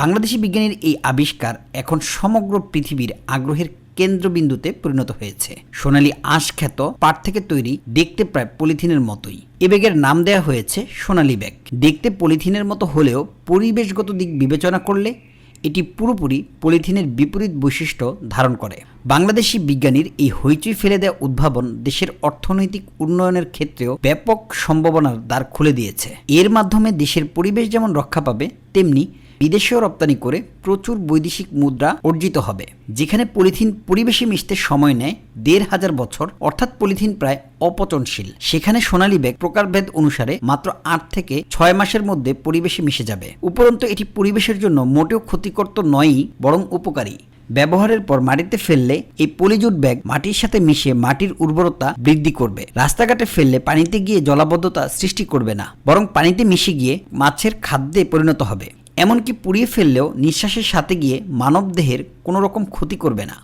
বাংলাদেশি বিজ্ঞানীর এই আবিষ্কার এখন সমগ্র পৃথিবীর আগ্রহের কেন্দ্রবিন্দুতে পরিণত হয়েছে। সোনালী আঁশ খ্যাত পাট থেকে তৈরি দেখতে প্রায় পলিথিনের মতোই। এ ব্যাগের নাম দেওয়া হয়েছে সোনালী ব্যাগ। দেখতে পলিথিনের মতো হলেও পরিবেশগত দিক বিবেচনা করলে এটি পুরোপুরি পলিথিনের বিপরীত বৈশিষ্ট্য ধারণ করে। বাংলাদেশি বিজ্ঞানীর এই হইচই ফেলে দেওয়া উদ্ভাবন দেশের অর্থনৈতিক উন্নয়নের ক্ষেত্রেও ব্যাপক সম্ভাবনার দ্বার খুলে দিয়েছে। এর মাধ্যমে দেশের পরিবেশ যেমন রক্ষা পাবে, তেমনি বিদেশেও রপ্তানি করে প্রচুর বৈদেশিক মুদ্রা অর্জিত হবে, যেখানে পলিথিন পরিবেশে মিশতে সময় নেয় দেড় হাজার বছর, অর্থাৎ পলিথিন প্রায় অপচনশীল। সেখানে সোনালী ব্যাগ প্রকারভেদ অনুসারে মাত্র আট থেকে ছয় মাসের মধ্যে পরিবেশে মিশে যাবে। উপরন্তু এটি পরিবেশের জন্য মোটেও ক্ষতিকর তো নয়ই, বরং উপকারী। ব্যবহারের পর মাটিতে ফেললে এই পলিজুট ব্যাগ মাটির সাথে মিশে মাটির উর্বরতা বৃদ্ধি করবে। রাস্তাঘাটে ফেললে পানিতে গিয়ে জলাবদ্ধতা সৃষ্টি করবে না, বরং পানিতে মিশে গিয়ে মাছের খাদ্যে পরিণত হবে। এমনকি পুড়িয়ে ফেললেও নিঃশ্বাসের সাথে গিয়ে মানবদেহের কোনো রকম ক্ষতি করবে না।